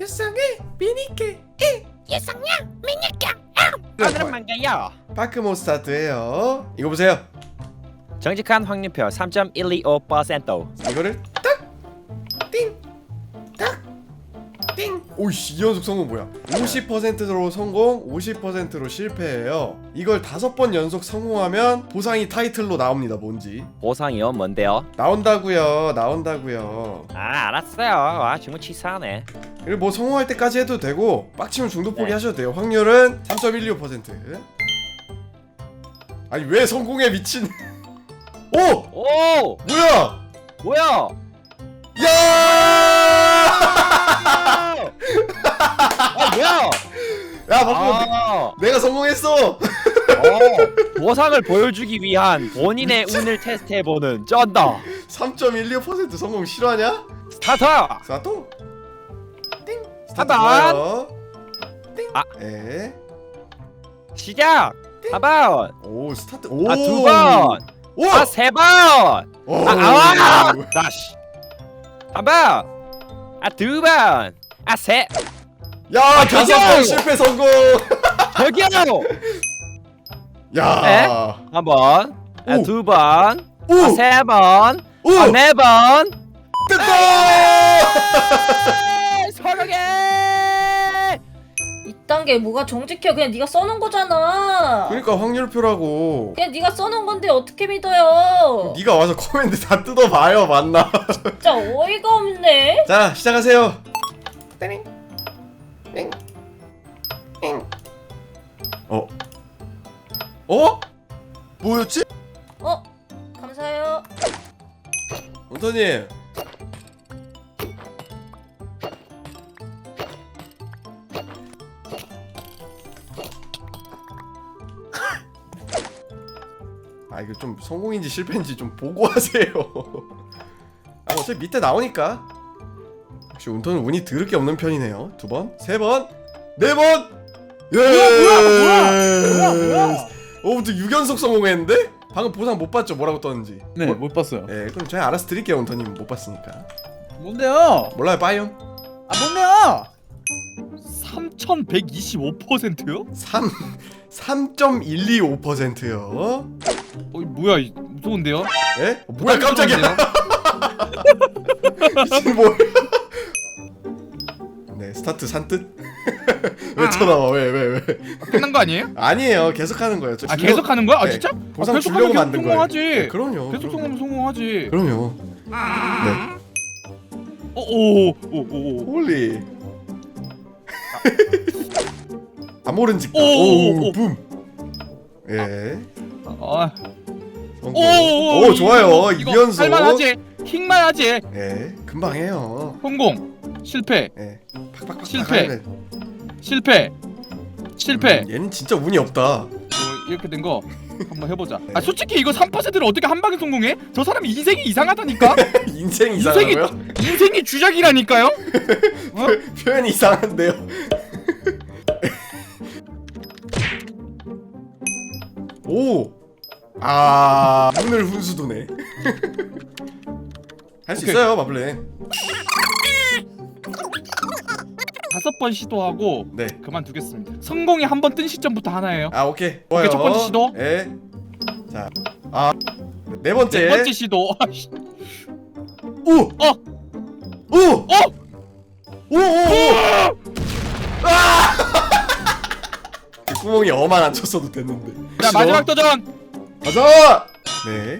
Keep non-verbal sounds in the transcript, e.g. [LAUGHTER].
유성의 미니게. 예상량 미니까 오늘은 뭔가요? 파크모 스타트예요. 이거 보세요. 정직한 확률표 3.125% 이거를 오이씨 이 연속 성공 뭐야 50%로 성공 50%로 실패해요 이걸 다섯 번 연속 성공하면 보상이 타이틀로 나옵니다 뭔지 보상이요 뭔데요? 나온다고요 나온다고요 아 알았어요 와 정말 치사하네 그리고 뭐 성공할 때까지 해도 되고 빡치면 중독 포기 네. 하셔도 돼요 확률은 3.125% 아니 왜 성공에 미친 [LAUGHS] 오! 오! 뭐야 뭐야? 야! 야? 야 바꿔 아, 내가 성공했어 어, 보상을 [LAUGHS] 보여주기 위한 본인의 운을 테스트해보는 쩐다 3.12% 성공 실화냐? 스타트! 스타트 띵 스타트. 좋아요 띵 아. 에. 시작! 한번 오 스타트 아 두 번 오! 아 세 번 오! 아 아와! 다시 한번 아 두 번 아 세 야 다섯 저기요! [LAUGHS] 번 실패 성공 저기요! 야 에? 한번 오. 아 두번 오! 아 세 번 오! 아 네 번 됐다 서르게 이딴 게 뭐가 정직해 그냥 네가 써놓은 거잖아 그러니까 확률표라고 그냥 네가 써놓은 건데 어떻게 믿어요 네가 와서 코멘트 다 뜯어봐요 맞나 진짜 어이가 없네 자 시작하세요 땡. 땡. 어? 어? 뭐였지? 어? 감사해요 원터님 [LAUGHS] 아 이거 좀 성공인지 실패인지 좀 보고 하세요 아 어차피 밑에 나오니까 역시 운터는 운이 드럽게 없는 편이네요 두 번, 세 번, 네 번! 예! 뭐야, 뭐야, 뭐야? 어부터 6연속 성공했는데? 방금 보상 못 봤죠? 뭐라고 떴는지 네, 뭐- 못 봤어요. 예, 그럼 제가 알아서 드릴게요, 운터님 못 봤으니까. 뭔데요? 몰라요, 빠이옴. 아, 뭔데요? 3125%요? 3 3.125%요. 어, 뭐야, 이- 무서운데요? 예? 어, 뭐야, 깜짝이야. 미친 [LAUGHS] 뭐? 네, 스타트 산뜻. 왜 쳐다봐? 왜, 왜, 왜? 끝난 거 아니에요? 아니에요, 계속 하는 거예요. 저 아, 주려고- 계속 하는 거야? 아, 네, 진짜? 보상 아, 계속 주려고 하면 만든 계속 거예요. 성공하지. 네, 그럼요. 계속 그럼- 성공하면 성공하지. 그럼요. 네. 어, 오, 오, 오, 오. 홀리. 아모른 직각. 오, 오, 오, 오. 붐. 예. 아, 성공. 오, 오, 오, 좋아요. 이거 2연속. 할만하지? 킹만 하지? 예. 금방 해요. 성공. 실패. 예. 팍팍팍 실패. 하면. 실패. 실패. 음, 얘는 진짜 운이 없다. 어, 이렇게 된 거 한번 해보자. 아, 솔직히 이거 3%를 어떻게 한 방에 성공해? 저 사람 인생이 이상하다니까? 인생 [LAUGHS] 인생이 이상하고요? 인생이 주작이라니까요? [LAUGHS] 어? 표현이 이상한데요. [LAUGHS] 오. 아, 눈을 훈수도네. 할 수 오케이. 있어요, 마블렌. 다섯 번 시도하고 네. 그만두겠습니다. 성공이 한 번 뜬 시점부터 하나예요. 아, 오케이. 좋아요. 첫 번째 시도. 예. 자. 아. 네 번째. 네 번째 시도. [LAUGHS] 아이씨. 오! 어! 오! 어! 오! 오! 오! 아! [LAUGHS] 그 구멍이 어만 안 쳤어도 됐는데. 자 마지막 도전. 가자! 네.